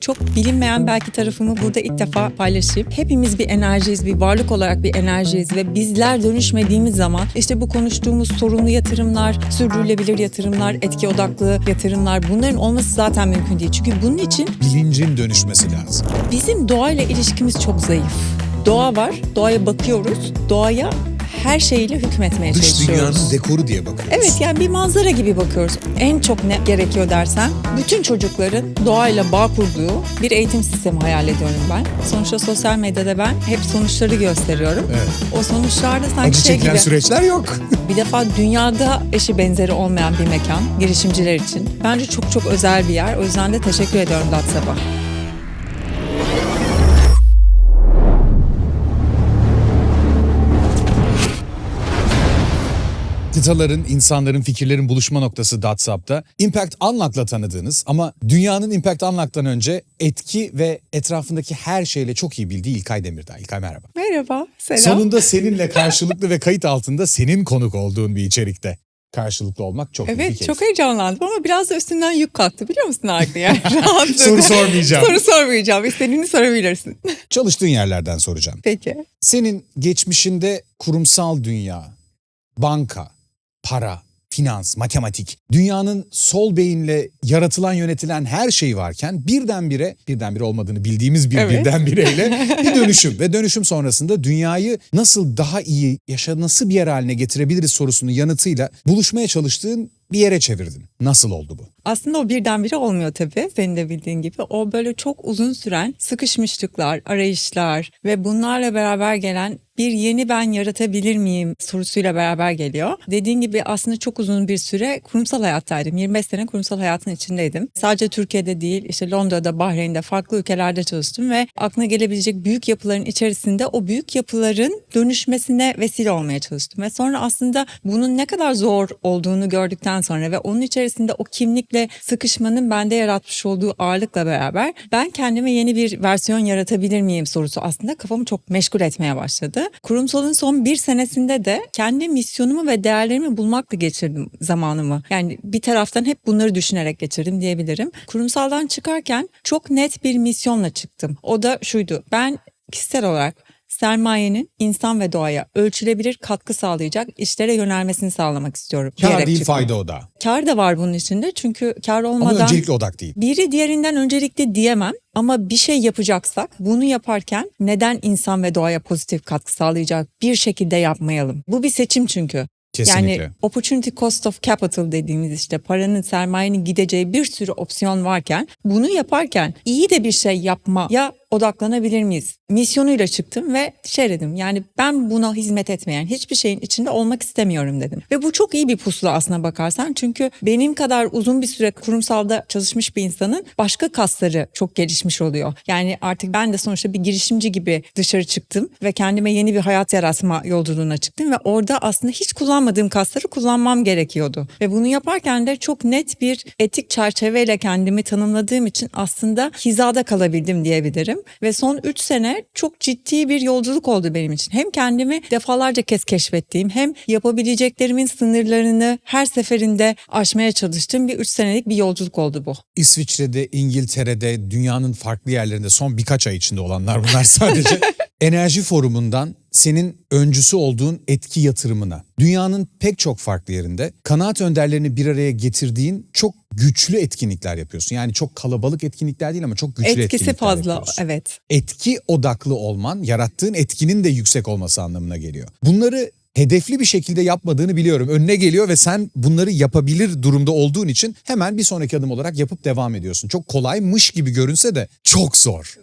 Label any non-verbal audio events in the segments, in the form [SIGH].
Çok bilinmeyen belki tarafımı burada ilk defa paylaşayım. Hepimiz bir enerjiyiz, bir varlık olarak bir enerjiyiz ve bizler dönüşmediğimiz zaman işte bu konuştuğumuz sorumlu yatırımlar, sürdürülebilir yatırımlar, etki odaklı yatırımlar bunların olması zaten mümkün değil. Çünkü bunun için Bilincin dönüşmesi lazım. bizim doğayla ilişkimiz çok zayıf. Doğa var, doğaya bakıyoruz, doğaya her şeyle hükmetmeye Dış çalışıyoruz. dünyanın dekoru diye bakıyoruz. Evet yani bir manzara gibi bakıyoruz. En çok ne gerekiyor dersen bütün çocukların doğayla bağ kurduğu bir eğitim sistemi hayal ediyorum ben. Sonuçta sosyal medyada ben hep sonuçları gösteriyorum. Evet. O sonuçlarda sanki Acı şey çekilen gibi süreçler yok. [LAUGHS] bir defa dünyada eşi benzeri olmayan bir mekan girişimciler için. Bence çok çok özel bir yer. O yüzden de teşekkür ediyorum DATSAP'a. Kıtaların, insanların, fikirlerin buluşma noktası WhatsApp'ta. Impact Unlock'la tanıdığınız ama dünyanın Impact Unlock'tan önce etki ve etrafındaki her şeyle çok iyi bildiği İlkay Demirdağ. İlkay merhaba. Merhaba, selam. Sonunda seninle karşılıklı ve kayıt altında senin konuk olduğun bir içerikte. Karşılıklı olmak çok Evet keyif. çok heyecanlandım ama biraz da üstünden yük kalktı biliyor musun arkaya? [LAUGHS] Rahatlıkla. Soru sormayacağım. Soru sormayacağım. İstediğini sorabilirsin. [LAUGHS] Çalıştığın yerlerden soracağım. Peki. Senin geçmişinde kurumsal dünya, banka, para, finans, matematik, dünyanın sol beyinle yaratılan yönetilen her şey varken birdenbire, birdenbire olmadığını bildiğimiz bir Evet. birdenbireyle [LAUGHS] bir dönüşüm ve dönüşüm sonrasında dünyayı nasıl daha iyi yaşanası bir yer haline getirebiliriz sorusunun yanıtıyla buluşmaya çalıştığın bir yere çevirdin. Nasıl oldu bu? Aslında o birdenbire olmuyor tabii senin de bildiğin gibi. O böyle çok uzun süren sıkışmışlıklar, arayışlar ve bunlarla beraber gelen bir yeni ben yaratabilir miyim sorusuyla beraber geliyor. Dediğin gibi aslında çok uzun bir süre kurumsal hayattaydım. 25 sene kurumsal hayatın içindeydim. Sadece Türkiye'de değil işte Londra'da, Bahreyn'de farklı ülkelerde çalıştım ve aklına gelebilecek büyük yapıların içerisinde o büyük yapıların dönüşmesine vesile olmaya çalıştım. Ve sonra aslında bunun ne kadar zor olduğunu gördükten sonra ve onun içerisinde o kimlikle sıkışmanın bende yaratmış olduğu ağırlıkla beraber ben kendime yeni bir versiyon yaratabilir miyim sorusu aslında kafamı çok meşgul etmeye başladı. Kurumsalın son bir senesinde de kendi misyonumu ve değerlerimi bulmakla geçirdim zamanımı. Yani bir taraftan hep bunları düşünerek geçirdim diyebilirim. Kurumsaldan çıkarken çok net bir misyonla çıktım. O da şuydu. Ben kişisel olarak sermayenin insan ve doğaya ölçülebilir katkı sağlayacak işlere yönelmesini sağlamak istiyorum. Kar değil çıktım. fayda o da. Kar da var bunun içinde çünkü kar Ama olmadan öncelikli odak değil. biri diğerinden öncelikli diyemem ama bir şey yapacaksak bunu yaparken neden insan ve doğaya pozitif katkı sağlayacak bir şekilde yapmayalım. Bu bir seçim çünkü. Kesinlikle. Yani opportunity cost of capital dediğimiz işte paranın sermayenin gideceği bir sürü opsiyon varken bunu yaparken iyi de bir şey yapmaya odaklanabilir miyiz? Misyonuyla çıktım ve şey dedim yani ben buna hizmet etmeyen hiçbir şeyin içinde olmak istemiyorum dedim. Ve bu çok iyi bir pusula aslına bakarsan çünkü benim kadar uzun bir süre kurumsalda çalışmış bir insanın başka kasları çok gelişmiş oluyor. Yani artık ben de sonuçta bir girişimci gibi dışarı çıktım ve kendime yeni bir hayat yaratma yolculuğuna çıktım ve orada aslında hiç kullanmadığım kasları kullanmam gerekiyordu. Ve bunu yaparken de çok net bir etik çerçeveyle kendimi tanımladığım için aslında hizada kalabildim diyebilirim. Ve son 3 sene çok ciddi bir yolculuk oldu benim için. Hem kendimi defalarca kez keşfettiğim hem yapabileceklerimin sınırlarını her seferinde aşmaya çalıştığım bir 3 senelik bir yolculuk oldu bu. İsviçre'de, İngiltere'de, dünyanın farklı yerlerinde son birkaç ay içinde olanlar bunlar sadece. [LAUGHS] Enerji Forumu'ndan senin öncüsü olduğun etki yatırımına, dünyanın pek çok farklı yerinde kanaat önderlerini bir araya getirdiğin çok güçlü etkinlikler yapıyorsun. Yani çok kalabalık etkinlikler değil ama çok güçlü Etkisi etkinlikler fazla yapıyorsun. evet. Etki odaklı olman, yarattığın etkinin de yüksek olması anlamına geliyor. Bunları hedefli bir şekilde yapmadığını biliyorum. Önüne geliyor ve sen bunları yapabilir durumda olduğun için hemen bir sonraki adım olarak yapıp devam ediyorsun. Çok kolaymış gibi görünse de çok zor.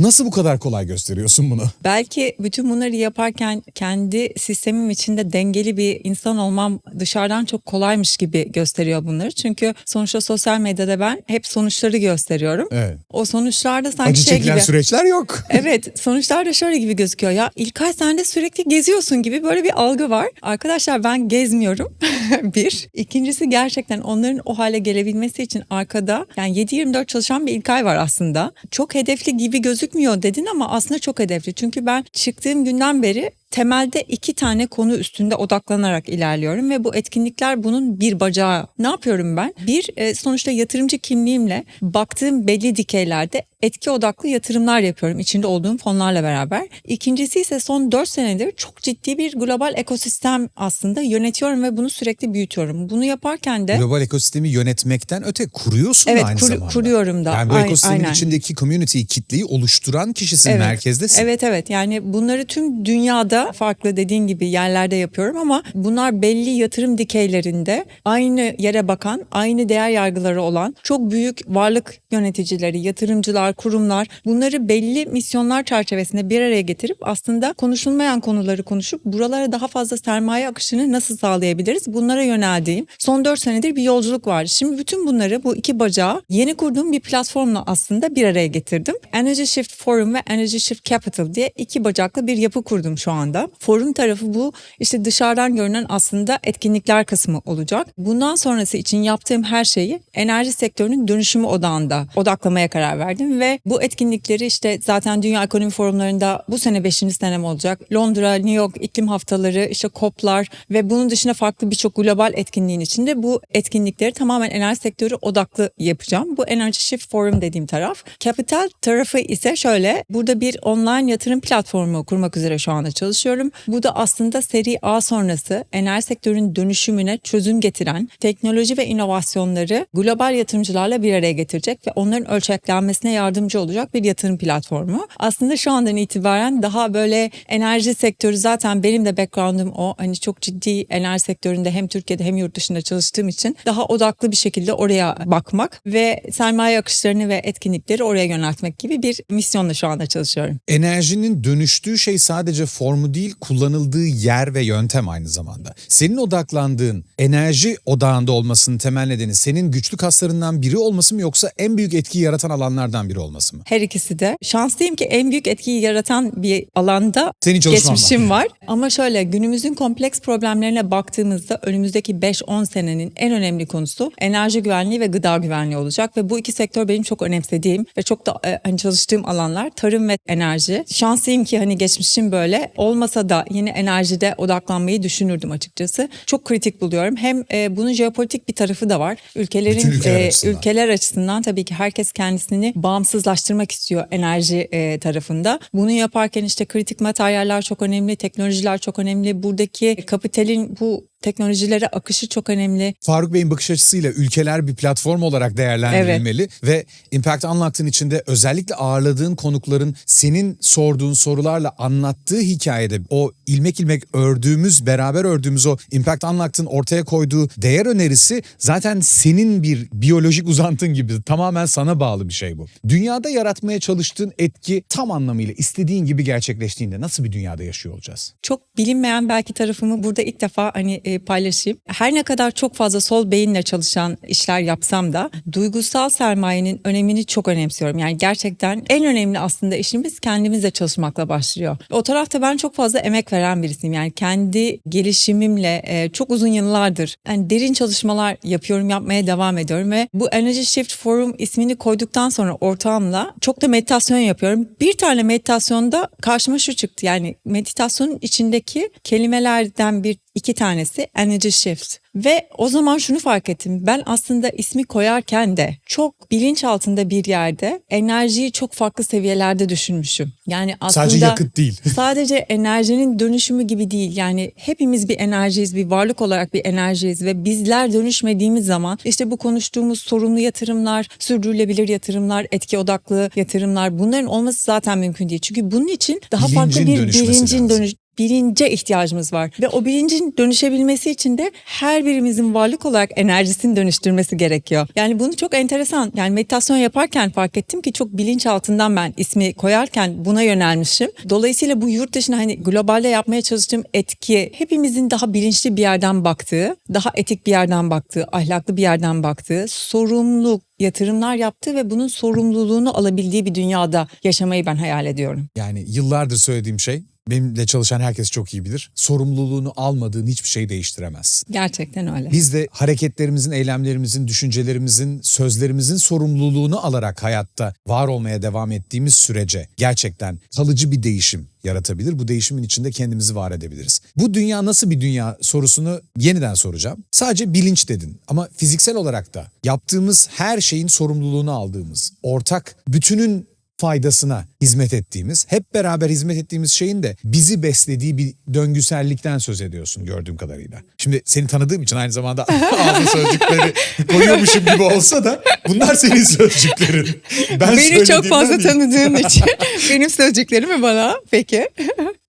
Nasıl bu kadar kolay gösteriyorsun bunu? Belki bütün bunları yaparken kendi sistemim içinde dengeli bir insan olmam dışarıdan çok kolaymış gibi gösteriyor bunları. Çünkü sonuçta sosyal medyada ben hep sonuçları gösteriyorum. Evet. O sonuçlarda sanki Acı şey çekilen gibi. süreçler yok. [LAUGHS] Evet sonuçlar da şöyle gibi gözüküyor ya İlkay sen de sürekli geziyorsun gibi böyle bir algı var. Arkadaşlar ben gezmiyorum [LAUGHS] bir. İkincisi gerçekten onların o hale gelebilmesi için arkada yani 7-24 çalışan bir İlkay var aslında. Çok hedefli gibi gözükmüyor dedin ama aslında çok hedefli. Çünkü ben çıktığım günden beri temelde iki tane konu üstünde odaklanarak ilerliyorum ve bu etkinlikler bunun bir bacağı. Ne yapıyorum ben? Bir e, sonuçta yatırımcı kimliğimle baktığım belli dikeylerde etki odaklı yatırımlar yapıyorum içinde olduğum fonlarla beraber. İkincisi ise son 4 senedir çok ciddi bir global ekosistem aslında yönetiyorum ve bunu sürekli büyütüyorum. Bunu yaparken de Global ekosistemi yönetmekten öte kuruyorsun Evet, aynı kur- zamanda. kuruyorum da. Yani bu ekosistemin aynen. içindeki community'yi, kitleyi oluşturan kişisin, Evet. merkezdesin. Evet evet yani bunları tüm dünyada farklı dediğin gibi yerlerde yapıyorum ama bunlar belli yatırım dikeylerinde aynı yere bakan, aynı değer yargıları olan çok büyük varlık yöneticileri, yatırımcılar, kurumlar bunları belli misyonlar çerçevesinde bir araya getirip aslında konuşulmayan konuları konuşup buralara daha fazla sermaye akışını nasıl sağlayabiliriz? Bunlara yöneldiğim son 4 senedir bir yolculuk var. Şimdi bütün bunları bu iki bacağı yeni kurduğum bir platformla aslında bir araya getirdim. Energy Shift Forum ve Energy Shift Capital diye iki bacaklı bir yapı kurdum şu anda. Forum tarafı bu işte dışarıdan görünen aslında etkinlikler kısmı olacak. Bundan sonrası için yaptığım her şeyi enerji sektörünün dönüşümü odağında odaklamaya karar verdim ve bu etkinlikleri işte zaten Dünya Ekonomi Forumlarında bu sene 5. senem olacak. Londra, New York iklim haftaları, işte COP'lar ve bunun dışında farklı birçok global etkinliğin içinde bu etkinlikleri tamamen enerji sektörü odaklı yapacağım. Bu Energy Shift Forum dediğim taraf. Capital tarafı ise şöyle. Burada bir online yatırım platformu kurmak üzere şu anda çalışıyorum. Bu da aslında seri A sonrası enerji sektörünün dönüşümüne çözüm getiren teknoloji ve inovasyonları global yatırımcılarla bir araya getirecek ve onların ölçeklenmesine yardımcı olacak bir yatırım platformu. Aslında şu andan itibaren daha böyle enerji sektörü zaten benim de background'um o. Hani çok ciddi enerji sektöründe hem Türkiye'de hem yurt dışında çalıştığım için daha odaklı bir şekilde oraya bakmak ve sermaye akışlarını ve etkinlikleri oraya yöneltmek gibi bir misyonla şu anda çalışıyorum. Enerjinin dönüştüğü şey sadece formu değil, kullanıldığı yer ve yöntem aynı zamanda. Senin odaklandığın enerji odağında olmasının temel nedeni senin güçlü kaslarından biri olması mı yoksa en büyük etkiyi yaratan alanlardan biri olması mı? Her ikisi de. Şanslıyım ki en büyük etkiyi yaratan bir alanda Senin çalışman var. geçmişim var. [LAUGHS] Ama şöyle günümüzün kompleks problemlerine baktığımızda önümüzdeki 5-10 senenin en önemli konusu enerji güvenliği ve gıda güvenliği olacak ve bu iki sektör benim çok önemsediğim ve çok da e, hani çalıştığım alanlar tarım ve enerji. Şanslıyım ki hani geçmişim böyle olmasa da yine enerjide odaklanmayı düşünürdüm açıkçası. Çok kritik buluyorum. Hem e, bunun jeopolitik bir tarafı da var. Ülkelerin Bütün ülkeler e, açısından. ülkeler açısından tabii ki herkes kendisini bağımsızlaştırmak istiyor enerji e, tarafında. Bunu yaparken işte kritik materyaller çok önemli, teknolojiler çok önemli. Buradaki kapitalin bu teknolojilere akışı çok önemli. Faruk Bey'in bakış açısıyla ülkeler bir platform olarak değerlendirilmeli ve Impact Unlocked'ın içinde özellikle ağırladığın konukların senin sorduğun sorularla anlattığı hikayede o ilmek ilmek ördüğümüz, beraber ördüğümüz o Impact Unlocked'ın ortaya koyduğu değer önerisi zaten senin bir biyolojik uzantın gibi tamamen sana bağlı bir şey bu. Dünyada yaratmaya çalıştığın etki tam anlamıyla istediğin gibi gerçekleştiğinde nasıl bir dünyada yaşıyor olacağız? Çok bilinmeyen belki tarafımı burada ilk defa hani e, paylaşayım. Her ne kadar çok fazla sol beyinle çalışan işler yapsam da duygusal sermayenin önemini çok önemsiyorum. Yani gerçekten en önemli aslında işimiz kendimizle çalışmakla başlıyor. O tarafta ben çok fazla emek veren birisiyim. Yani kendi gelişimimle e, çok uzun yıllardır yani derin çalışmalar yapıyorum, yapmaya devam ediyorum ve bu Energy Shift Forum ismini koyduktan sonra ortağımla çok da meditasyon yapıyorum. Bir tane meditasyonda karşıma şu çıktı. Yani meditasyonun içindeki kelimelerden bir iki tanesi energy shift. Ve o zaman şunu fark ettim. Ben aslında ismi koyarken de çok bilinç altında bir yerde enerjiyi çok farklı seviyelerde düşünmüşüm. Yani aslında Sadece yakıt değil. [LAUGHS] [LAUGHS] sadece enerjinin dönüşümü gibi değil. Yani hepimiz bir enerjiyiz, bir varlık olarak bir enerjiyiz ve bizler dönüşmediğimiz zaman işte bu konuştuğumuz sorumlu yatırımlar, sürdürülebilir yatırımlar, etki odaklı yatırımlar bunların olması zaten mümkün değil. Çünkü bunun için daha farklı Bilincin bir dönüşmesi bilincin lazım. dönüş bilince ihtiyacımız var. Ve o bilincin dönüşebilmesi için de her birimizin varlık olarak enerjisini dönüştürmesi gerekiyor. Yani bunu çok enteresan. Yani meditasyon yaparken fark ettim ki çok bilinç altından ben ismi koyarken buna yönelmişim. Dolayısıyla bu yurt dışına hani globalde yapmaya çalıştığım etki hepimizin daha bilinçli bir yerden baktığı, daha etik bir yerden baktığı, ahlaklı bir yerden baktığı, sorumluluk yatırımlar yaptığı ve bunun sorumluluğunu alabildiği bir dünyada yaşamayı ben hayal ediyorum. Yani yıllardır söylediğim şey benimle çalışan herkes çok iyi bilir. Sorumluluğunu almadığın hiçbir şey değiştiremezsin. Gerçekten öyle. Biz de hareketlerimizin, eylemlerimizin, düşüncelerimizin, sözlerimizin sorumluluğunu alarak hayatta var olmaya devam ettiğimiz sürece gerçekten kalıcı bir değişim yaratabilir. Bu değişimin içinde kendimizi var edebiliriz. Bu dünya nasıl bir dünya sorusunu yeniden soracağım. Sadece bilinç dedin ama fiziksel olarak da yaptığımız her şeyin sorumluluğunu aldığımız, ortak bütünün faydasına hizmet ettiğimiz, hep beraber hizmet ettiğimiz şeyin de bizi beslediği bir döngüsellikten söz ediyorsun gördüğüm kadarıyla. Şimdi seni tanıdığım için aynı zamanda [LAUGHS] ağzı sözcükleri koyuyormuşum gibi olsa da bunlar senin sözcüklerin. Ben Beni çok fazla değil. tanıdığın için [LAUGHS] benim sözcüklerim mi bana? Peki. [LAUGHS]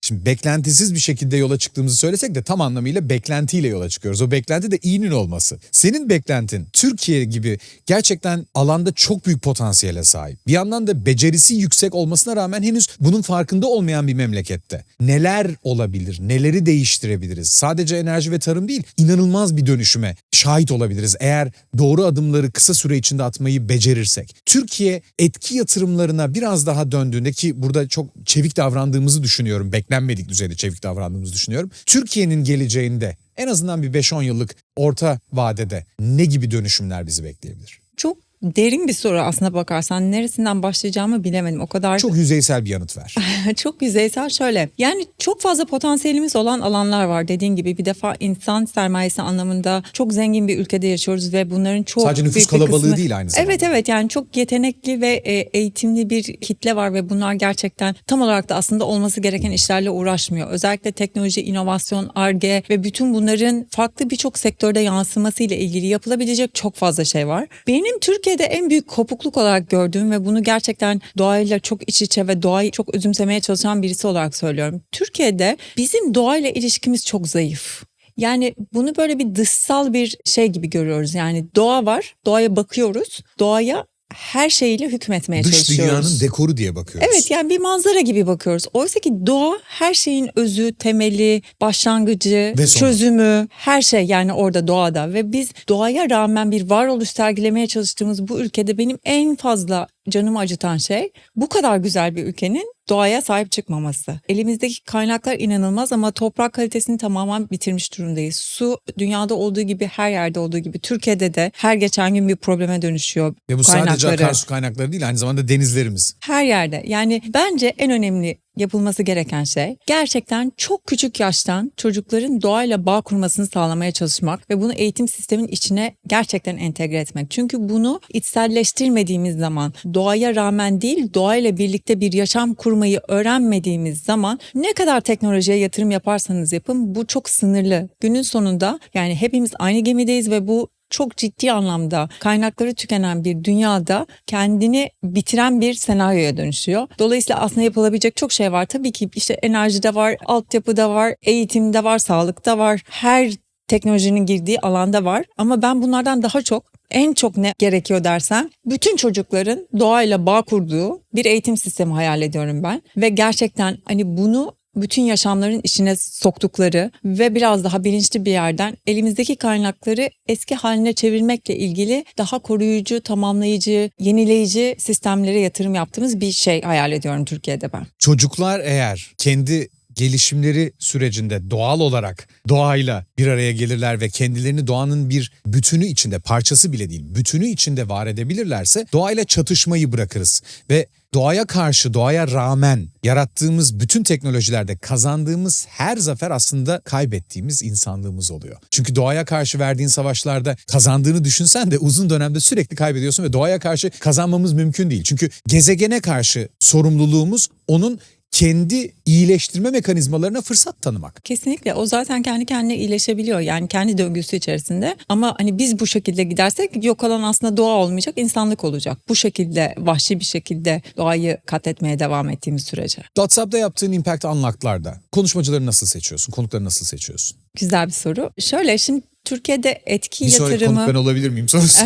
Şimdi beklentisiz bir şekilde yola çıktığımızı söylesek de tam anlamıyla beklentiyle yola çıkıyoruz. O beklenti de iyinin olması. Senin beklentin Türkiye gibi gerçekten alanda çok büyük potansiyele sahip. Bir yandan da becerisi yüksek olmasına rağmen henüz bunun farkında olmayan bir memlekette. Neler olabilir? Neleri değiştirebiliriz? Sadece enerji ve tarım değil, inanılmaz bir dönüşüme şahit olabiliriz eğer doğru adımları kısa süre içinde atmayı becerirsek. Türkiye etki yatırımlarına biraz daha döndüğünde ki burada çok çevik davrandığımızı düşünüyorum. Beklenmedik düzeyde çevik davrandığımızı düşünüyorum. Türkiye'nin geleceğinde en azından bir 5-10 yıllık orta vadede ne gibi dönüşümler bizi bekleyebilir? Çok derin bir soru aslına bakarsan. Neresinden başlayacağımı bilemedim. O kadar Çok yüzeysel bir yanıt ver. [LAUGHS] çok yüzeysel şöyle. Yani çok fazla potansiyelimiz olan alanlar var dediğin gibi. Bir defa insan sermayesi anlamında çok zengin bir ülkede yaşıyoruz ve bunların çok Sadece nüfus kalabalığı kısmı- değil aynı zamanda. Evet evet yani çok yetenekli ve e, eğitimli bir kitle var ve bunlar gerçekten tam olarak da aslında olması gereken işlerle uğraşmıyor. Özellikle teknoloji, inovasyon, ARGE ve bütün bunların farklı birçok sektörde yansıması ile ilgili yapılabilecek çok fazla şey var. Benim Türkiye'de en büyük kopukluk olarak gördüğüm ve bunu gerçekten doğayla çok iç içe ve doğayı çok özümsemeye çalışan birisi olarak söylüyorum. Türkiye'de bizim doğayla ilişkimiz çok zayıf. Yani bunu böyle bir dışsal bir şey gibi görüyoruz. Yani doğa var, doğaya bakıyoruz. Doğaya her şeyiyle hükmetmeye Dış çalışıyoruz. dünyanın dekoru diye bakıyoruz. Evet yani bir manzara gibi bakıyoruz. Oysa ki doğa her şeyin özü, temeli, başlangıcı, Ve sonu. çözümü, her şey yani orada doğada ve biz doğaya rağmen bir varoluş sergilemeye çalıştığımız bu ülkede benim en fazla canımı acıtan şey bu kadar güzel bir ülkenin doğaya sahip çıkmaması. Elimizdeki kaynaklar inanılmaz ama toprak kalitesini tamamen bitirmiş durumdayız. Su dünyada olduğu gibi her yerde olduğu gibi Türkiye'de de her geçen gün bir probleme dönüşüyor. Ve bu sadece kaynakları. akarsu kaynakları değil aynı zamanda denizlerimiz. Her yerde. Yani bence en önemli yapılması gereken şey gerçekten çok küçük yaştan çocukların doğayla bağ kurmasını sağlamaya çalışmak ve bunu eğitim sistemin içine gerçekten entegre etmek. Çünkü bunu içselleştirmediğimiz zaman doğaya rağmen değil doğayla birlikte bir yaşam kurmayı öğrenmediğimiz zaman ne kadar teknolojiye yatırım yaparsanız yapın bu çok sınırlı. Günün sonunda yani hepimiz aynı gemideyiz ve bu çok ciddi anlamda kaynakları tükenen bir dünyada kendini bitiren bir senaryoya dönüşüyor. Dolayısıyla aslında yapılabilecek çok şey var. Tabii ki işte enerjide var, altyapıda var, eğitimde var, sağlıkta var. Her teknolojinin girdiği alanda var. Ama ben bunlardan daha çok en çok ne gerekiyor dersen bütün çocukların doğayla bağ kurduğu bir eğitim sistemi hayal ediyorum ben. Ve gerçekten hani bunu bütün yaşamların içine soktukları ve biraz daha bilinçli bir yerden elimizdeki kaynakları eski haline çevirmekle ilgili daha koruyucu, tamamlayıcı, yenileyici sistemlere yatırım yaptığımız bir şey hayal ediyorum Türkiye'de ben. Çocuklar eğer kendi gelişimleri sürecinde doğal olarak doğayla bir araya gelirler ve kendilerini doğanın bir bütünü içinde parçası bile değil bütünü içinde var edebilirlerse doğayla çatışmayı bırakırız ve doğaya karşı doğaya rağmen yarattığımız bütün teknolojilerde kazandığımız her zafer aslında kaybettiğimiz insanlığımız oluyor. Çünkü doğaya karşı verdiğin savaşlarda kazandığını düşünsen de uzun dönemde sürekli kaybediyorsun ve doğaya karşı kazanmamız mümkün değil. Çünkü gezegene karşı sorumluluğumuz onun kendi iyileştirme mekanizmalarına fırsat tanımak. Kesinlikle o zaten kendi kendine iyileşebiliyor yani kendi döngüsü içerisinde ama hani biz bu şekilde gidersek yok olan aslında doğa olmayacak insanlık olacak. Bu şekilde vahşi bir şekilde doğayı katletmeye devam ettiğimiz sürece. WhatsApp'ta yaptığın Impact Unlocked'larda konuşmacıları nasıl seçiyorsun? Konukları nasıl seçiyorsun? Güzel bir soru. Şöyle şimdi Türkiye'de etki Bir sonraki yatırımı... konuk ben olabilir miyim sorusu.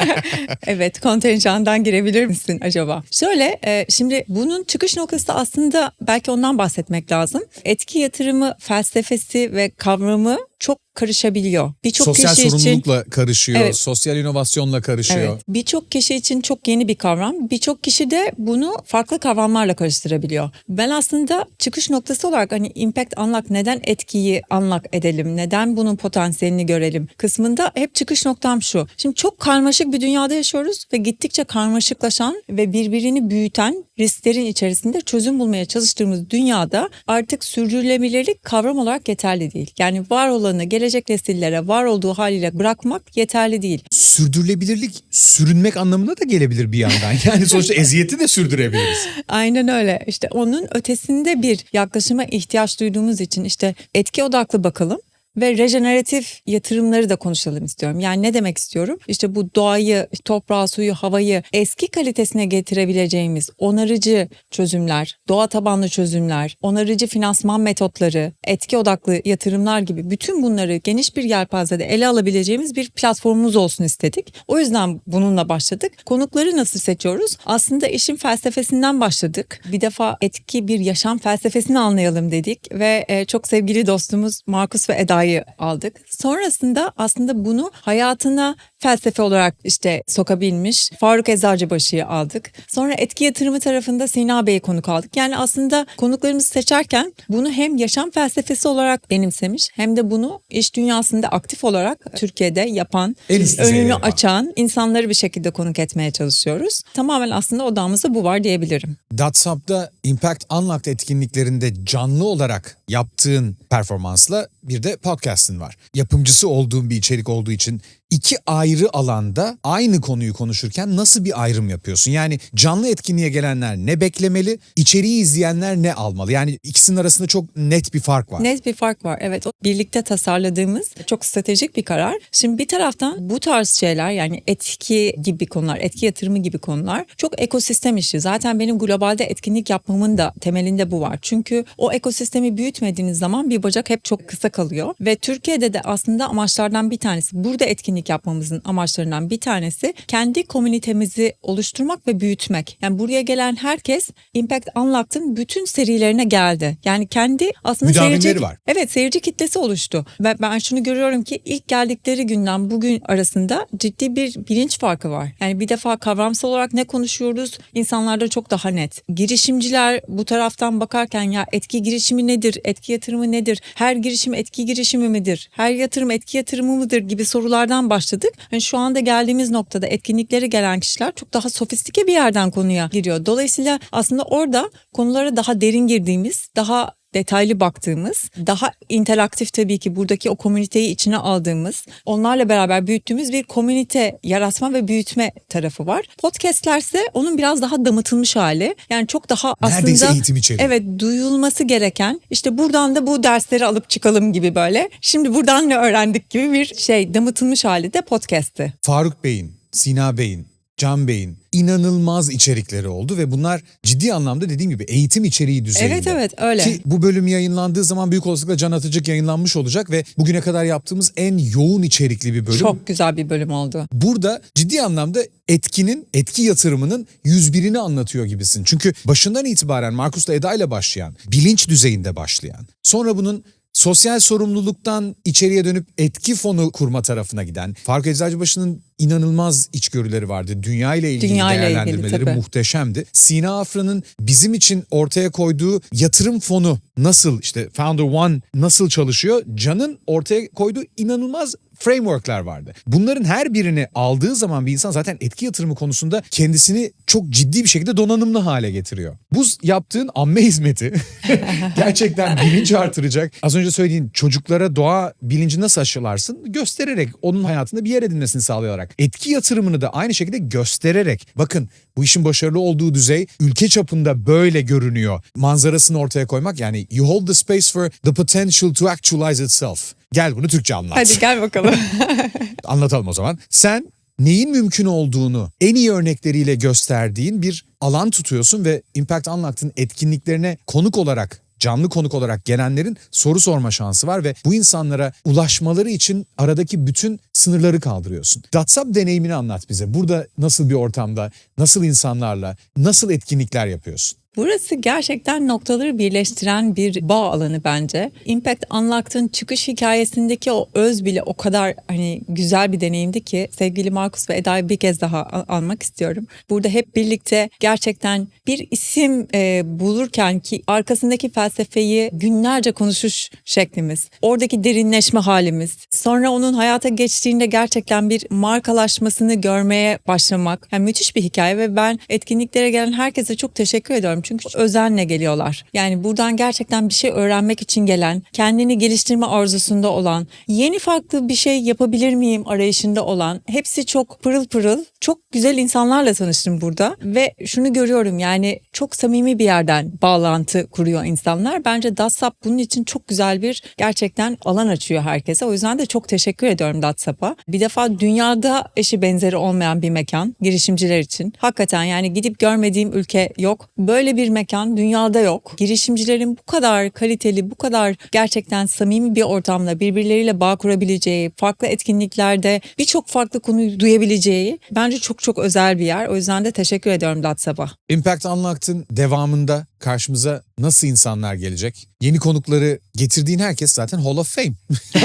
[LAUGHS] evet kontenjandan girebilir misin acaba? Şöyle e, şimdi bunun çıkış noktası aslında belki ondan bahsetmek lazım. Etki yatırımı felsefesi ve kavramı çok karışabiliyor. Birçok sosyal kişi için sorumlulukla karışıyor, Evet. sosyal inovasyonla karışıyor. Evet. Birçok kişi için çok yeni bir kavram. Birçok kişi de bunu farklı kavramlarla karıştırabiliyor. Ben aslında çıkış noktası olarak hani impact unlock neden etkiyi unlock edelim? Neden bunun potansiyelini görelim kısmında hep çıkış noktam şu. Şimdi çok karmaşık bir dünyada yaşıyoruz ve gittikçe karmaşıklaşan ve birbirini büyüten risklerin içerisinde çözüm bulmaya çalıştığımız dünyada artık sürdürülebilirlik kavram olarak yeterli değil. Yani var olanı gelecek nesillere var olduğu haliyle bırakmak yeterli değil. Sürdürülebilirlik sürünmek anlamına da gelebilir bir yandan. [LAUGHS] Yani sonuçta [LAUGHS] eziyeti de sürdürebiliriz. Aynen öyle. İşte onun ötesinde bir yaklaşıma ihtiyaç duyduğumuz için işte etki odaklı bakalım ve rejeneratif yatırımları da konuşalım istiyorum. Yani ne demek istiyorum? İşte bu doğayı, toprağı, suyu, havayı eski kalitesine getirebileceğimiz onarıcı çözümler, doğa tabanlı çözümler, onarıcı finansman metotları, etki odaklı yatırımlar gibi bütün bunları geniş bir yelpazede ele alabileceğimiz bir platformumuz olsun istedik. O yüzden bununla başladık. Konukları nasıl seçiyoruz? Aslında işin felsefesinden başladık. Bir defa etki bir yaşam felsefesini anlayalım dedik ve e, çok sevgili dostumuz Markus ve Eda'yı aldık. Sonrasında aslında bunu hayatına felsefe olarak işte sokabilmiş Faruk Eczacıbaşı'yı aldık. Sonra etki yatırımı tarafında Sina Bey'i konuk aldık. Yani aslında konuklarımızı seçerken bunu hem yaşam felsefesi olarak benimsemiş hem de bunu iş dünyasında aktif olarak Türkiye'de yapan, önünü yapan. açan insanları bir şekilde konuk etmeye çalışıyoruz. Tamamen aslında odamızda bu var diyebilirim. WhatsApp'ta Impact Unlocked etkinliklerinde canlı olarak yaptığın performansla bir de podcast'ın var. Yapımcısı olduğun bir içerik olduğu için iki ayrı alanda aynı konuyu konuşurken nasıl bir ayrım yapıyorsun? Yani canlı etkinliğe gelenler ne beklemeli, içeriği izleyenler ne almalı? Yani ikisinin arasında çok net bir fark var. Net bir fark var. Evet o birlikte tasarladığımız çok stratejik bir karar. Şimdi bir taraftan bu tarz şeyler yani etki gibi konular, etki yatırımı gibi konular çok ekosistem işi. Zaten benim globalde etkinlik yapmamın da temelinde bu var. Çünkü o ekosistemi büyütmediğiniz zaman bir bacak hep çok kısa kalıyor. Ve Türkiye'de de aslında amaçlardan bir tanesi, burada etkinlik yapmamızın amaçlarından bir tanesi kendi komünitemizi oluşturmak ve büyütmek. Yani buraya gelen herkes Impact Unlocked'ın bütün serilerine geldi. Yani kendi aslında seyirci, var. Evet seyirci kitlesi oluştu. Ve ben şunu görüyorum ki ilk geldikleri günden bugün arasında ciddi bir bilinç farkı var. Yani bir defa kavramsal olarak ne konuşuyoruz insanlarda çok daha net. Girişimciler bu taraftan bakarken ya etki girişimi nedir? Etki yatırımı nedir? Her girişim etki girişimi midir? Her yatırım etki yatırımı mıdır? gibi sorulardan başladık. Yani şu anda geldiğimiz noktada etkinliklere gelen kişiler çok daha sofistike bir yerden konuya giriyor. Dolayısıyla aslında orada konulara daha derin girdiğimiz, daha detaylı baktığımız, daha interaktif tabii ki buradaki o komüniteyi içine aldığımız, onlarla beraber büyüttüğümüz bir komünite yaratma ve büyütme tarafı var. Podcast'ler ise onun biraz daha damıtılmış hali. Yani çok daha aslında Neredeyse eğitim içeriği. Evet, duyulması gereken işte buradan da bu dersleri alıp çıkalım gibi böyle. Şimdi buradan ne öğrendik gibi bir şey damıtılmış hali de podcast'ti. Faruk Bey'in, Sina Bey'in, Can Bey'in inanılmaz içerikleri oldu ve bunlar ciddi anlamda dediğim gibi eğitim içeriği düzeyinde. Evet, evet, öyle. Ki bu bölüm yayınlandığı zaman büyük olasılıkla Can Atıcık yayınlanmış olacak ve bugüne kadar yaptığımız en yoğun içerikli bir bölüm. Çok güzel bir bölüm oldu. Burada ciddi anlamda etkinin, etki yatırımının 101'ini anlatıyor gibisin. Çünkü başından itibaren Markus'la Eda ile başlayan, bilinç düzeyinde başlayan, sonra bunun sosyal sorumluluktan içeriye dönüp etki fonu kurma tarafına giden, Faruk Eczacıbaşı'nın inanılmaz içgörüleri vardı. Dünya ile ilgili Dünya ile ilgili, değerlendirmeleri tabii. muhteşemdi. Sina Afra'nın bizim için ortaya koyduğu yatırım fonu nasıl işte Founder One nasıl çalışıyor? Can'ın ortaya koyduğu inanılmaz frameworkler vardı. Bunların her birini aldığı zaman bir insan zaten etki yatırımı konusunda kendisini çok ciddi bir şekilde donanımlı hale getiriyor. Bu yaptığın amme hizmeti [LAUGHS] gerçekten bilinç artıracak. Az önce söylediğin çocuklara doğa bilinci nasıl aşılarsın? Göstererek, onun hayatında bir yer edinmesini sağlayarak. Etki yatırımını da aynı şekilde göstererek. Bakın bu işin başarılı olduğu düzey ülke çapında böyle görünüyor. Manzarasını ortaya koymak yani you hold the space for the potential to actualize itself. Gel bunu Türkçe anlat. Hadi gel bakalım. [LAUGHS] Anlatalım o zaman. Sen neyin mümkün olduğunu en iyi örnekleriyle gösterdiğin bir alan tutuyorsun ve Impact Unlocked'ın etkinliklerine konuk olarak canlı konuk olarak gelenlerin soru sorma şansı var ve bu insanlara ulaşmaları için aradaki bütün sınırları kaldırıyorsun. WhatsApp deneyimini anlat bize. Burada nasıl bir ortamda, nasıl insanlarla, nasıl etkinlikler yapıyorsun? Burası gerçekten noktaları birleştiren bir bağ alanı bence. Impact Unlocked'ın çıkış hikayesindeki o öz bile o kadar hani güzel bir deneyimdi ki sevgili Markus ve Eda'yı bir kez daha almak istiyorum. Burada hep birlikte gerçekten bir isim e, bulurken ki arkasındaki felsefeyi günlerce konuşuş şeklimiz, oradaki derinleşme halimiz, sonra onun hayata geçtiğinde gerçekten bir markalaşmasını görmeye başlamak. Yani müthiş bir hikaye ve ben etkinliklere gelen herkese çok teşekkür ediyorum. Çünkü özenle geliyorlar. Yani buradan gerçekten bir şey öğrenmek için gelen, kendini geliştirme arzusunda olan, yeni farklı bir şey yapabilir miyim arayışında olan, hepsi çok pırıl pırıl, çok güzel insanlarla tanıştım burada ve şunu görüyorum yani çok samimi bir yerden bağlantı kuruyor insanlar. Bence WhatsApp bunun için çok güzel bir gerçekten alan açıyor herkese. O yüzden de çok teşekkür ediyorum WhatsApp'a. Bir defa dünyada eşi benzeri olmayan bir mekan girişimciler için. Hakikaten yani gidip görmediğim ülke yok. Böyle bir mekan dünyada yok. Girişimcilerin bu kadar kaliteli, bu kadar gerçekten samimi bir ortamda birbirleriyle bağ kurabileceği, farklı etkinliklerde birçok farklı konuyu duyabileceği bence çok çok özel bir yer. O yüzden de teşekkür ediyorum WhatsApp'a. Impact Unlocked'ın devamında karşımıza nasıl insanlar gelecek? Yeni konukları getirdiğin herkes zaten Hall of Fame.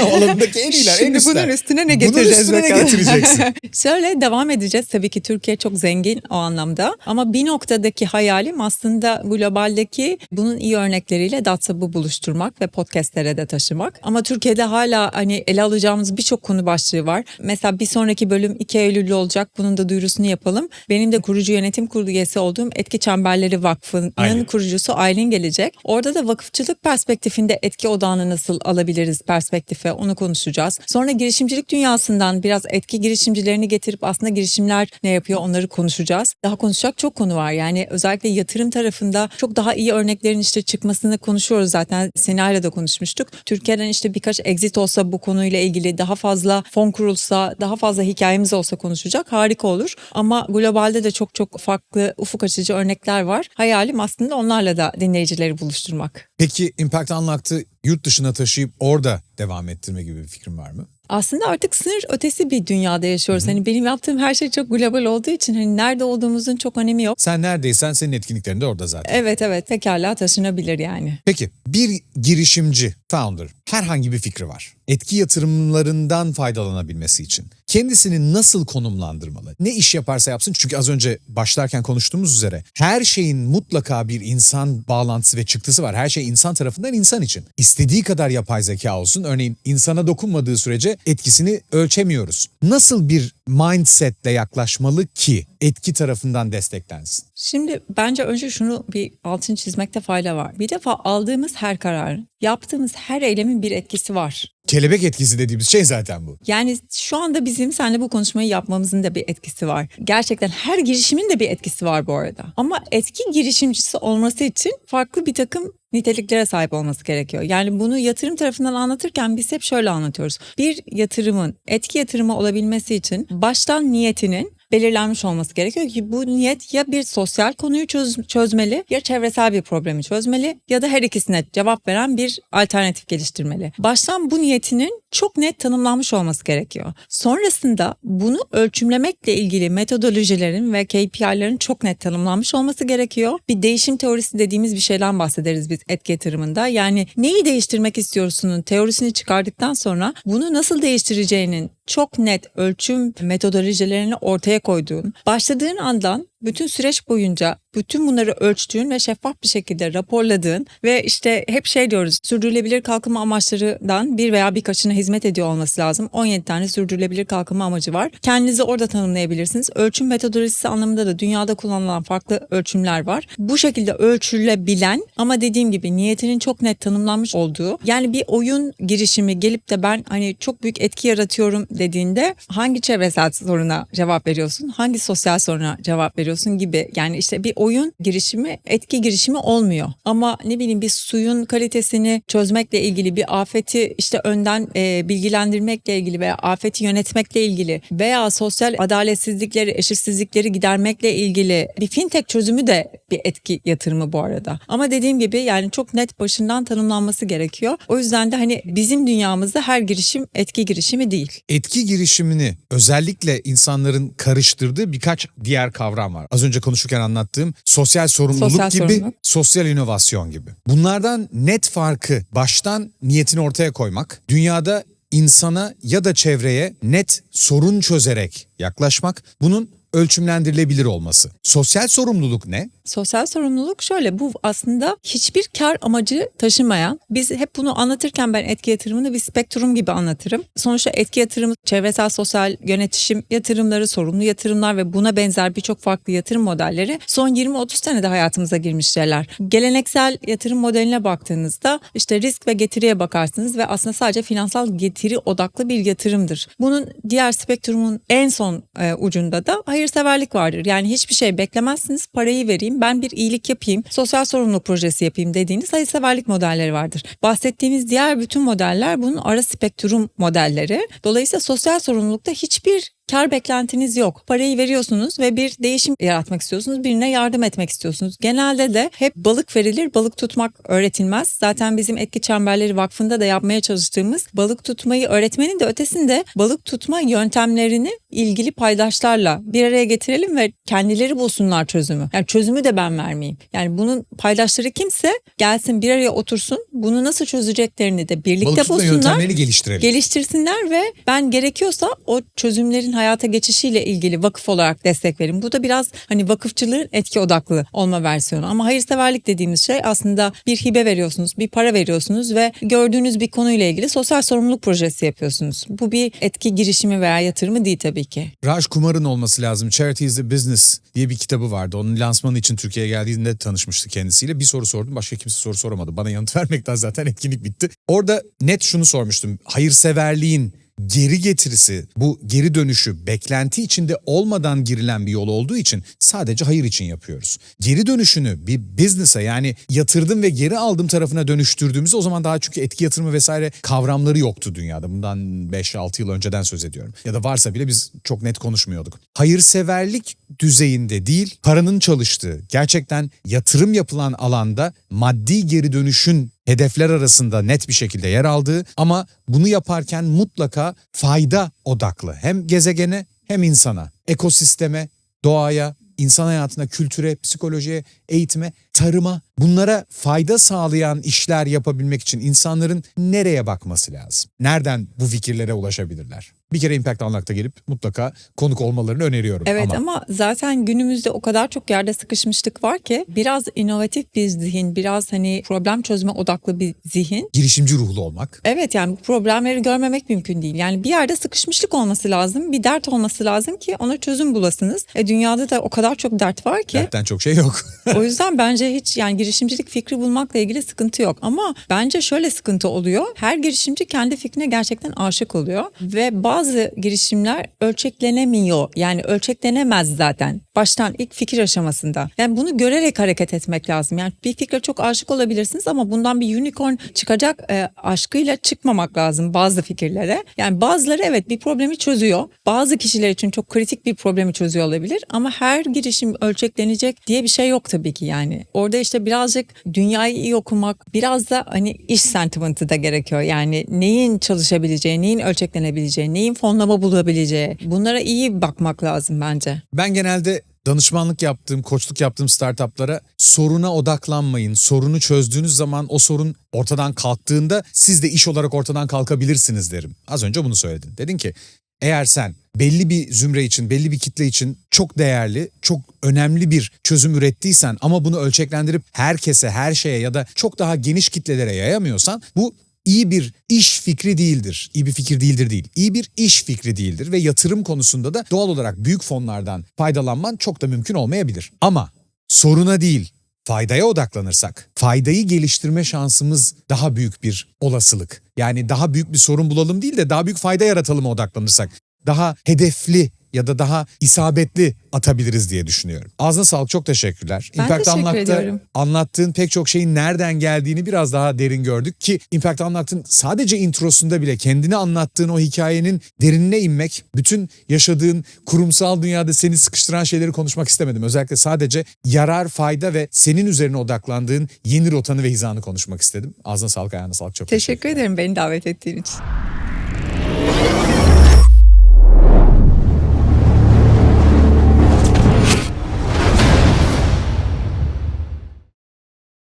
[LAUGHS] Alanındaki en iyiler, en Şimdi üstler. bunun üstüne ne Bunun getireceğiz üstüne ne getireceksin? [LAUGHS] Şöyle devam edeceğiz. Tabii ki Türkiye çok zengin o anlamda. Ama bir noktadaki hayalim aslında globaldeki bunun iyi örnekleriyle WhatsApp'ı buluşturmak ve podcastlere de taşımak. Ama Türkiye'de hala hani ele alacağımız birçok konu başlığı var. Mesela bir sonraki bölüm 2 Eylül'de olacak. Bunun da duyurusunu yapalım. Benim de kurucu yönetim kurulu üyesi olduğum Etki Çemberleri Vakfı'nın Aylin. Kurucusu Aylin gelecek. Orada da vakıfçılık perspektifinde etki odağını nasıl alabiliriz perspektife onu konuşacağız. Sonra girişimcilik dünyasından biraz etki girişimcilerini getirip aslında girişimler ne yapıyor onları konuşacağız. Daha konuşacak çok konu var. Yani özellikle yatırım tarafında çok daha iyi örneklerin işte çıkmasını konuşuyoruz zaten. Senayla da konuşmuştuk. Türkiye'den işte birkaç exit olsa bu konuyla ilgili daha fazla fon kurulsa, daha fazla hikayemiz olsa konuşacak. Harika olur. Ama globalde de çok çok farklı ufuk açıcı örnekler var. Hayalim aslında onlarla da dinleyicileri buluşturmak. Peki Impact Unlocked'ı yurt dışına taşıyıp orada devam ettirme gibi bir fikrin var mı? Aslında artık sınır ötesi bir dünyada yaşıyoruz. Hani benim yaptığım her şey çok global olduğu için hani nerede olduğumuzun çok önemi yok. Sen neredeysen senin etkinliklerin de orada zaten. Evet evet pekala taşınabilir yani. Peki bir girişimci, founder herhangi bir fikri var. Etki yatırımlarından faydalanabilmesi için kendisini nasıl konumlandırmalı? Ne iş yaparsa yapsın çünkü az önce başlarken konuştuğumuz üzere her şeyin mutlaka bir insan bağlantısı ve çıktısı var. Her şey insan tarafından insan için. İstediği kadar yapay zeka olsun. Örneğin insana dokunmadığı sürece etkisini ölçemiyoruz. Nasıl bir mindsetle yaklaşmalı ki etki tarafından desteklensin? Şimdi bence önce şunu bir altın çizmekte fayda var. Bir defa aldığımız her kararın, yaptığımız her eylemin bir etkisi var. Kelebek etkisi dediğimiz şey zaten bu. Yani şu anda bizim seninle bu konuşmayı yapmamızın da bir etkisi var. Gerçekten her girişimin de bir etkisi var bu arada. Ama etki girişimcisi olması için farklı bir takım niteliklere sahip olması gerekiyor. Yani bunu yatırım tarafından anlatırken biz hep şöyle anlatıyoruz. Bir yatırımın etki yatırımı olabilmesi için baştan niyetinin belirlenmiş olması gerekiyor ki bu niyet ya bir sosyal konuyu çöz- çözmeli ya çevresel bir problemi çözmeli ya da her ikisine cevap veren bir alternatif geliştirmeli. Baştan bu niyetinin çok net tanımlanmış olması gerekiyor. Sonrasında bunu ölçümlemekle ilgili metodolojilerin ve KPI'lerin çok net tanımlanmış olması gerekiyor. Bir değişim teorisi dediğimiz bir şeyden bahsederiz biz etki yatırımında. Yani neyi değiştirmek istiyorsunun teorisini çıkardıktan sonra bunu nasıl değiştireceğinin çok net ölçüm metodolojilerini ortaya koyduğun, başladığın andan bütün süreç boyunca bütün bunları ölçtüğün ve şeffaf bir şekilde raporladığın ve işte hep şey diyoruz sürdürülebilir kalkınma amaçlarından bir veya birkaçına hizmet ediyor olması lazım. 17 tane sürdürülebilir kalkınma amacı var. Kendinizi orada tanımlayabilirsiniz. Ölçüm metodolojisi anlamında da dünyada kullanılan farklı ölçümler var. Bu şekilde ölçülebilen ama dediğim gibi niyetinin çok net tanımlanmış olduğu yani bir oyun girişimi gelip de ben hani çok büyük etki yaratıyorum dediğinde hangi çevresel soruna cevap veriyorsun? Hangi sosyal soruna cevap veriyorsun gibi. Yani işte bir oyun girişimi etki girişimi olmuyor. Ama ne bileyim bir suyun kalitesini çözmekle ilgili bir afeti işte önden e, bilgilendirmekle ilgili veya afeti yönetmekle ilgili veya sosyal adaletsizlikleri, eşitsizlikleri gidermekle ilgili bir fintech çözümü de bir etki yatırımı bu arada. Ama dediğim gibi yani çok net başından tanımlanması gerekiyor. O yüzden de hani bizim dünyamızda her girişim etki girişimi değil. Etki girişimini özellikle insanların karıştırdığı birkaç diğer kavram var. Var. Az önce konuşurken anlattığım sosyal sorumluluk Sosyal gibi, sorumluluk. sosyal inovasyon gibi. Bunlardan net farkı baştan niyetini ortaya koymak, dünyada insana ya da çevreye net sorun çözerek yaklaşmak, bunun ölçümlendirilebilir olması. Sosyal sorumluluk ne? Sosyal sorumluluk şöyle bu aslında hiçbir kar amacı taşımayan biz hep bunu anlatırken ben etki yatırımını bir spektrum gibi anlatırım. Sonuçta etki yatırımı çevresel sosyal yönetişim yatırımları sorumlu yatırımlar ve buna benzer birçok farklı yatırım modelleri son 20-30 senede hayatımıza girmiş şeyler. Geleneksel yatırım modeline baktığınızda işte risk ve getiriye bakarsınız ve aslında sadece finansal getiri odaklı bir yatırımdır. Bunun diğer spektrumun en son e, ucunda da hayırseverlik vardır. Yani hiçbir şey beklemezsiniz parayı vereyim ben bir iyilik yapayım sosyal sorumluluk projesi yapayım dediğiniz hayırseverlik modelleri vardır. Bahsettiğimiz diğer bütün modeller bunun ara spektrum modelleri. Dolayısıyla sosyal sorumlulukta hiçbir kar beklentiniz yok. Parayı veriyorsunuz ve bir değişim yaratmak istiyorsunuz. Birine yardım etmek istiyorsunuz. Genelde de hep balık verilir, balık tutmak öğretilmez. Zaten bizim Etki Çemberleri Vakfı'nda da yapmaya çalıştığımız balık tutmayı öğretmenin de ötesinde balık tutma yöntemlerini ilgili paydaşlarla bir araya getirelim ve kendileri bulsunlar çözümü. Yani çözümü de ben vermeyeyim. Yani bunun paydaşları kimse gelsin bir araya otursun. Bunu nasıl çözeceklerini de birlikte Balık bulsunlar yöntemlerini geliştirelim. geliştirsinler ve ben gerekiyorsa o çözümlerin hayata geçişiyle ilgili vakıf olarak destek verin. Bu da biraz hani vakıfçılığın etki odaklı olma versiyonu. Ama hayırseverlik dediğimiz şey aslında bir hibe veriyorsunuz, bir para veriyorsunuz ve gördüğünüz bir konuyla ilgili sosyal sorumluluk projesi yapıyorsunuz. Bu bir etki girişimi veya yatırımı değil tabii ki. Raj Kumar'ın olması lazım. Charity is the Business diye bir kitabı vardı. Onun lansmanı için Türkiye'ye geldiğinde tanışmıştı kendisiyle. Bir soru sordum. Başka kimse soru soramadı. Bana yanıt [LAUGHS] vermekten zaten etkinlik bitti. Orada net şunu sormuştum. Hayırseverliğin geri getirisi, bu geri dönüşü beklenti içinde olmadan girilen bir yol olduğu için sadece hayır için yapıyoruz. Geri dönüşünü bir business'a yani yatırdım ve geri aldım tarafına dönüştürdüğümüzde o zaman daha çünkü etki yatırımı vesaire kavramları yoktu dünyada. Bundan 5-6 yıl önceden söz ediyorum. Ya da varsa bile biz çok net konuşmuyorduk. Hayırseverlik düzeyinde değil, paranın çalıştığı, gerçekten yatırım yapılan alanda maddi geri dönüşün hedefler arasında net bir şekilde yer aldığı ama bunu yaparken mutlaka fayda odaklı. Hem gezegene hem insana, ekosisteme, doğaya, insan hayatına, kültüre, psikolojiye, eğitime, tarıma bunlara fayda sağlayan işler yapabilmek için insanların nereye bakması lazım? Nereden bu fikirlere ulaşabilirler? Bir kere Impact Unlock'ta gelip mutlaka konuk olmalarını öneriyorum. Evet ama, ama, zaten günümüzde o kadar çok yerde sıkışmışlık var ki biraz inovatif bir zihin, biraz hani problem çözme odaklı bir zihin girişimci ruhlu olmak. Evet yani problemleri görmemek mümkün değil. Yani bir yerde sıkışmışlık olması lazım, bir dert olması lazım ki ona çözüm bulasınız. E, dünyada da o kadar çok dert var ki. Dertten çok şey yok. o [LAUGHS] yüzden bence hiç yani girişimcilik fikri bulmakla ilgili sıkıntı yok. Ama bence şöyle sıkıntı oluyor. Her girişimci kendi fikrine gerçekten aşık oluyor. Ve bazı girişimler ölçeklenemiyor. Yani ölçeklenemez zaten. Baştan ilk fikir aşamasında. Yani bunu görerek hareket etmek lazım. Yani bir fikre çok aşık olabilirsiniz ama bundan bir unicorn çıkacak e, aşkıyla çıkmamak lazım bazı fikirlere. Yani bazıları evet bir problemi çözüyor. Bazı kişiler için çok kritik bir problemi çözüyor olabilir ama her girişim ölçeklenecek diye bir şey yok tabii ki yani. Orada işte birazcık dünyayı iyi okumak, biraz da hani iş sentimentı da gerekiyor. Yani neyin çalışabileceği, neyin ölçeklenebileceği, neyin fonlama bulabileceği. Bunlara iyi bakmak lazım bence. Ben genelde danışmanlık yaptığım, koçluk yaptığım startuplara soruna odaklanmayın. Sorunu çözdüğünüz zaman o sorun ortadan kalktığında siz de iş olarak ortadan kalkabilirsiniz derim. Az önce bunu söyledin. Dedin ki eğer sen belli bir zümre için, belli bir kitle için çok değerli, çok önemli bir çözüm ürettiysen ama bunu ölçeklendirip herkese, her şeye ya da çok daha geniş kitlelere yayamıyorsan bu iyi bir iş fikri değildir. İyi bir fikir değildir değil. İyi bir iş fikri değildir ve yatırım konusunda da doğal olarak büyük fonlardan faydalanman çok da mümkün olmayabilir. Ama soruna değil, faydaya odaklanırsak, faydayı geliştirme şansımız daha büyük bir olasılık. Yani daha büyük bir sorun bulalım değil de daha büyük fayda yaratalım odaklanırsak, daha hedefli ya da daha isabetli atabiliriz diye düşünüyorum. Ağzına sağlık çok teşekkürler. Ben teşekkür Unlocked'da ediyorum. anlattığın pek çok şeyin nereden geldiğini biraz daha derin gördük ki Impact Unlocked'ın sadece introsunda bile kendini anlattığın o hikayenin derinine inmek, bütün yaşadığın kurumsal dünyada seni sıkıştıran şeyleri konuşmak istemedim. Özellikle sadece yarar, fayda ve senin üzerine odaklandığın yeni rotanı ve hizanı konuşmak istedim. Ağzına sağlık, ayağına sağlık. Çok Teşekkür ederim beni davet ettiğin için.